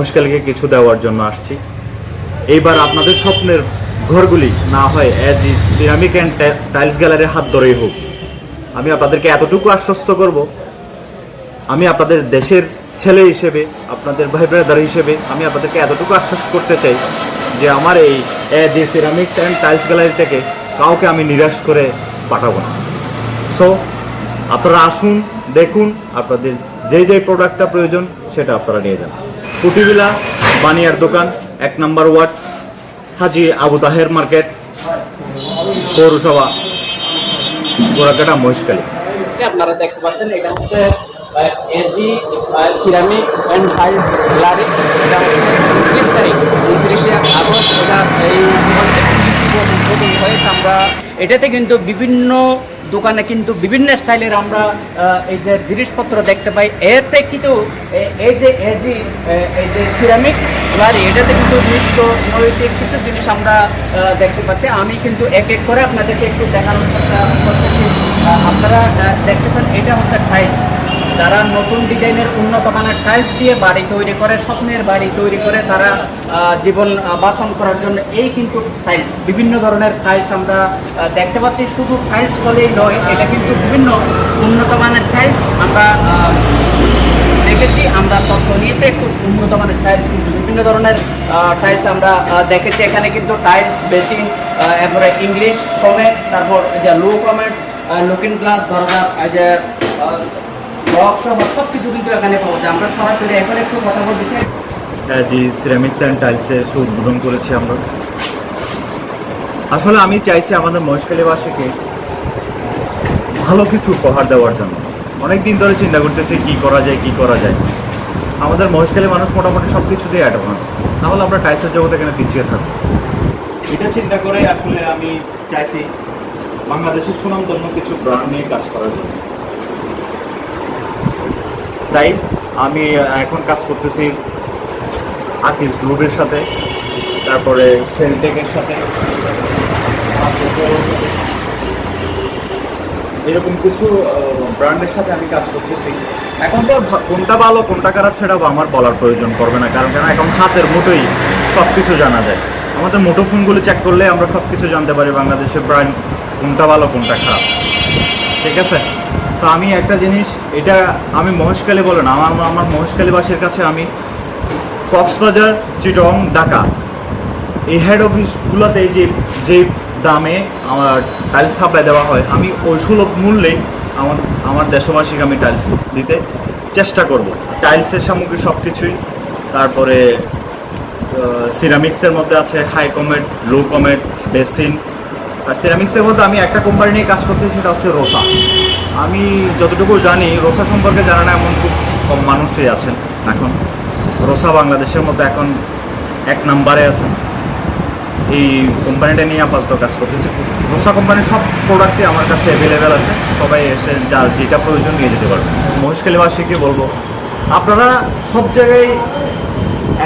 মহেশকালীকে কিছু দেওয়ার জন্য আসছি। এইবার আপনাদের স্বপ্নের ঘরগুলি না হয় অ্যাজ ই সিরামিক অ্যান্ড টাইলস গ্যালারির হাত ধরেই হোক। আমি আপনাদেরকে এতটুকু আশ্বস্ত করব, আমি আপনাদের দেশের ছেলে হিসেবে, আপনাদের ভাই ব্রাদার হিসেবে, আমি আপনাদেরকে এতটুকু আশ্বাস করতে চাই যে আমার এই A ceramics and tiles gallery থেকে কাউকে আমি নিরাশ করে পাঠাবো না। সো আপনারা আসুন, দেখুন, আপনাদের যে যে প্রোডাক্টটা প্রয়োজন, সেটা আপনারা নিয়ে যান। কুটিবিলা, বানিয়ার দোকান, এক number ward, Haji Abu Taher market, পৌরসভা গোড়াকাটা মহিষকালী আপনারা দেখতে পাচ্ছেন, এটা হচ্ছে এজি অ্যান্ড তারিখ উনত্রিশে আগস্ট এই আমরা এটাতে কিন্তু বিভিন্ন দোকানে কিন্তু বিভিন্ন স্টাইলের আমরা এই যে জিনিসপত্র দেখতে পাই। এর প্রেক্ষিতেও এই যে এজি এই যে সিরামিক এবার এটাতে কিন্তু নৃত্য নৈতিক কিছু জিনিস আমরা দেখতে পাচ্ছি। আমি কিন্তু এক এক করে আপনাদেরকে একটু দেখানোর চেষ্টা করতেছি। আপনারা দেখতেছেন, এটা হচ্ছে টাইলস যারা নতুন ডিজাইনের উন্নত মানের টাইলস দিয়ে বাড়ি তৈরি করে, স্বপ্নের বাড়ি তৈরি করে তারা জীবন বাসন করার জন্য এই কিন্তু টাইলস, বিভিন্ন ধরনের টাইলস আমরা দেখতে পাচ্ছি। শুধু টাইলস বলেই নয়, এটা কিন্তু বিভিন্ন উন্নত মানের টাইলস আমরা দেখেছি, আমরা তথ্য নিয়েছি, একটু উন্নত মানের টাইলস কিন্তু বিভিন্ন ধরনের টাইলস আমরা দেখেছি। এখানে কিন্তু টাইলস বেসিন এরপরে ইংলিশ কমেন্ট তারপর যে লো কমেন্টস লুকিং দরজা, এই যে বক্স সব কিছু কিন্তু এখানে পাওয়া যায়। আমরা সরাসরি এখন একটু কথা বলতে চাই। জি সিরামিক্স অ্যান্ড টাইলসের উদ্বোধন করেছি আমরা। আসলে আমি চাইছি আমাদের মহেশখালীবাসীকে ভালো কিছু উপহার দেওয়ার জন্য। অনেক দিন ধরে চিন্তা করতেছি কি করা যায় কি করা যায়। আমাদের মহেশখালী মানুষ মোটামুটি সব কিছুতেই অ্যাডভান্স তাহলে আমরা টাইলসের জগতে এখানে পিছিয়ে থাকব। এটা চিন্তা করে আসলে আমি চাইছি বাংলাদেশের সুনামধন্য কিছু ব্র্যান্ড নিয়ে কাজ করার জন্য। তাই আমি এখন কাজ করতেছি আকিস গ্রুপের সাথে, তারপরে সেলটেকের সাথে। এরকম কিছু ব্র্যান্ডের সাথে আমি কাজ করতেছি। এখন তো কোনটা ভালো, কোনটা খারাপ সেটা আমার বলার প্রয়োজন পড়বে না, কারণ কেন? এখন হাতের মুঠোই সব কিছু জানা যায়। আমাদের মুঠো ফোনগুলো চেক করলে আমরা সব কিছু জানতে পারি বাংলাদেশের ব্র্যান্ড কোনটা ভালো, কোনটা খারাপ। ঠিক আছে? তো আমি একটা জিনিস, এটা আমি মহেশখালী বলে না, আমার আমার মহেশখালীবাসীর কাছে আমি কক্সবাজার, চিটং, ঢাকা এই হেড অফিসগুলোতে যে যে দামে আমার টাইলস সাপ্লাই দেওয়া হয়, আমি ওই সুলভ মূল্যেই আমার আমার দেশবাসীকে আমি টাইলস দিতে চেষ্টা করব। টাইলসের সামগ্রী সব কিছুই তারপরে সিরামিক্সের মধ্যে আছে high commode low commode basin আর সিরামিক্সের মধ্যে আমি একটা কোম্পানি নিয়ে কাজ করতেছি, সেটা হচ্ছে রোসা। আমি যতটুকু জানি, রোসা সম্পর্কে জানা না এমন খুব কম মানুষই আছেন এখন। রোসা বাংলাদেশের মধ্যে এখন এক নাম্বারে আছে এই কোম্পানিটা নিয়ে আপাতত কাজ করতেছি। রোসা কোম্পানির সব প্রোডাক্টই আমার কাছে অ্যাভেলেবেল আছে। সবাই এসে যা যেটা প্রয়োজন নিয়ে যেতে পারবে। মহেশখালীবাসীকে বলব? আপনারা সব জায়গায়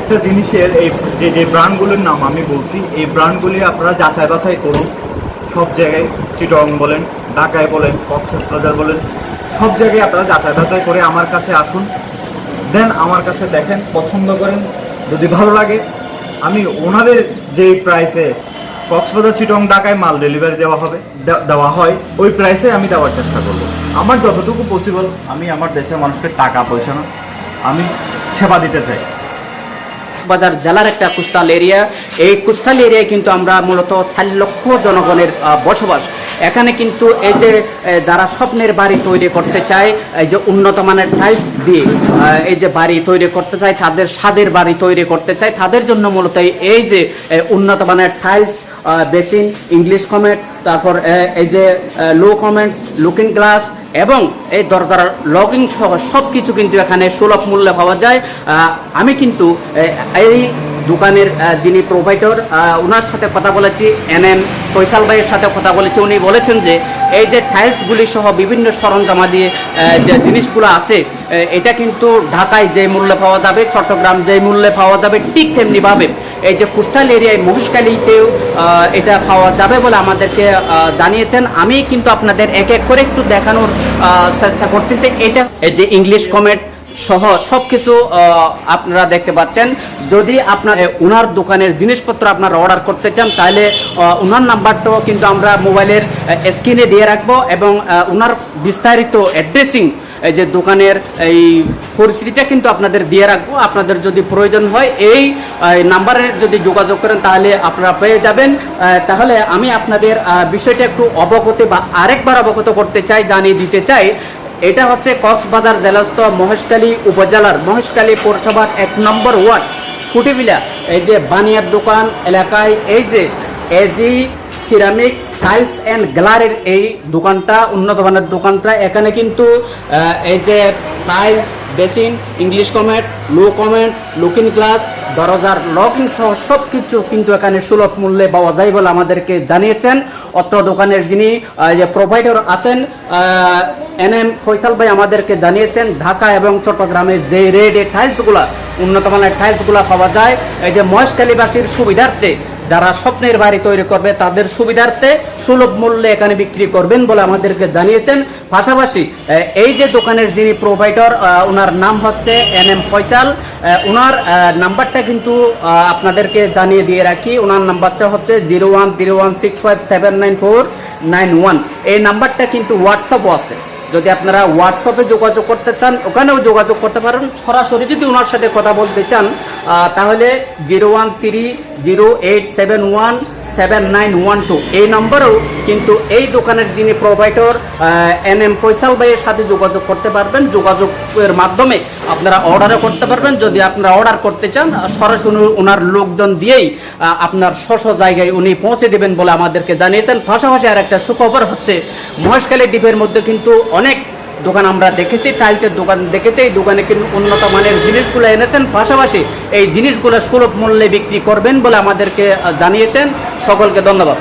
একটা জিনিসের এই যে যে ব্র্যান্ডগুলোর নাম আমি বলছি, এই ব্র্যান্ডগুলি আপনারা যাচাই বাছাই করুন। সব জায়গায় চিটং বলেন, ঢাকায় বলেন, কক্সেস বাজার বলেন, সব জায়গায় আপনারা যাচাই বাছাই করে আমার কাছে আসুন। দেন আমার কাছে দেখেন, পছন্দ করেন, যদি ভালো লাগে, আমি ওনাদের যেই প্রাইসে কক্সবাজার, চিটং, ঢাকায় মাল ডেলিভারি দেওয়া হবে দেওয়া হয়, ওই প্রাইসে আমি দেওয়ার চেষ্টা করব। আমার যতটুকু পসিবল আমি আমার দেশের মানুষকে টাকা পয়সা না আমি সেবা দিতে চাই। বাজার জেলার একটা কুস্তাল এরিয়া এই কুস্তাল এরিয়ায় কিন্তু আমরা মূলত চার লক্ষ জনগণের বসবাস। এখানে কিন্তু এই যে যারা স্বপ্নের বাড়ি তৈরি করতে চায়, এই যে উন্নত মানের টাইলস দিয়ে এই যে বাড়ি তৈরি করতে চায়, তাদের স্বাদের বাড়ি তৈরি করতে চায়, তাদের জন্য মূলত এই যে উন্নত মানের টাইলস বেসিন ইংলিশ কমেন্ট তারপর এই যে লো কমেন্টস লুকিং গ্লাস এবং এই দরজার লগিং সহ সব কিছু কিন্তু এখানে সুলভ মূল্যে পাওয়া যায়। আমি কিন্তু এই দোকানের যিনি প্রোভাইডার ওনার সাথে কথা বলেছি এন এম ফৈসাল ভাইয়ের সাথে কথা বলেছি, উনি বলেছেন যে, এই যে টাইলসগুলি সহ বিভিন্ন সরঞ্জামা দিয়ে যে জিনিসগুলো আছে এটা কিন্তু ঢাকায় যে মূল্যে পাওয়া যাবে, চট্টগ্রাম যে মূল্যে পাওয়া যাবে, ঠিক তেমনিভাবে। এই যে কোস্টাল এরিয়ায় মহেশখালীতেও এটা পাওয়া যাবে বলে আমাদেরকে জানিয়েছেন। আমি কিন্তু আপনাদের এক এক করে একটু দেখানোর চেষ্টা করতেছি। এটা এই যে ইংলিশ কমেট সহ সব কিছু আপনারা দেখতে পাচ্ছেন। যদি আপনার ওনার দোকানের জিনিসপত্র আপনারা অর্ডার করতে চান, তাহলে ওনার নাম্বারটাও কিন্তু আমরা মোবাইলের স্ক্রিনে দিয়ে রাখব এবং ওনার বিস্তারিত অ্যাড্রেসিং এই যে দোকানের এই পরিস্থিতিটা কিন্তু আপনাদের দিয়ে রাখব। আপনাদের যদি প্রয়োজন হয়, এই নাম্বারে যদি যোগাযোগ করেন, তাহলে আপনারা পেয়ে যাবেন। তাহলে আমি আপনাদের বিষয়টা একটু অবগত বা আরেকবার অবগত করতে চাই, জানিয়ে দিতে চাই। এটা হচ্ছে কক্সবাজার জেলাস্থ মহেশখালী উপজেলার মহেশখালী পৌরসভার এক নম্বর ওয়ার্ড ফুটিবিলা এই যে বানিয়ার দোকান এলাকায়, এই যে এজি সিরামিক টাইলস অ্যান্ড গ্লারের এই দোকানটা, উন্নত মানের দোকানটা। এখানে কিন্তু এই যে tiles basin English commode low commode looking glass দরজার লকিং সহ সব কিছু কিন্তু এখানে সুলভ মূল্যে পাওয়া যায় বলে আমাদেরকে জানিয়েছেন। অত্র দোকানের যিনি যে প্রোভাইডার আছেন এন এম ফৈসাল ভাই আমাদেরকে জানিয়েছেন, ঢাকা এবং চট্টগ্রামের যে রেড এই টাইলসগুলা উন্নত মানের টাইলসগুলা পাওয়া যায়। এই যে মহেশখালীবাসীর সুবিধার্থে যারা স্বপ্নের বাড়ি তৈরি করবে, তাদের সুবিধার্থে সুলভ মূল্যে এখানে বিক্রি করবেন বলে আমাদেরকে জানিয়েছেন। পাশাপাশি এই যে দোকানের যিনি প্রোভাইডার ওনার নাম হচ্ছে এন এম ফয়সাল ওনার নাম্বারটা কিন্তু আপনাদেরকে জানিয়ে দিয়ে রাখি। ওনার নাম্বারটা হচ্ছে zero one zero one, six five, seven nine four nine one. এই নাম্বারটা কিন্তু হোয়াটসঅ্যাপও আছে। যদি আপনারা হোয়াটসঅ্যাপে যোগাযোগ করতে চান, ওখানেও যোগাযোগ করতে পারেন। সরাসরি যদি ওনার সাথে কথা বলতে চান তাহলে zero one three zero eight seven one seven nine one two এই নম্বরেও কিন্তু এই দোকানের যিনি প্রোভাইডর এন এম ফৈসাল ভাইয়ের সাথে যোগাযোগ করতে পারবেন। যোগাযোগের মাধ্যমে আপনারা অর্ডারও করতে পারবেন। যদি আপনারা অর্ডার করতে চান সরাসরি ওনার লোকজন দিয়েই আপনার স্ব জায়গায় উনি পৌঁছে দেবেন বলে আমাদেরকে জানিয়েছেন। পাশাপাশি আর একটা সুখবর হচ্ছে, মহেশখালী দ্বীপের মধ্যে কিন্তু অনেক দোকান আমরা দেখেছি, টাইলসের দোকান দেখেছি। এই দোকানে কিন্তু উন্নত মানের জিনিসগুলো এনেছেন। পাশাপাশি এই জিনিসগুলো সুলভ মূল্যে বিক্রি করবেন বলে আমাদেরকে জানিয়েছেন। সকলকে ধন্যবাদ।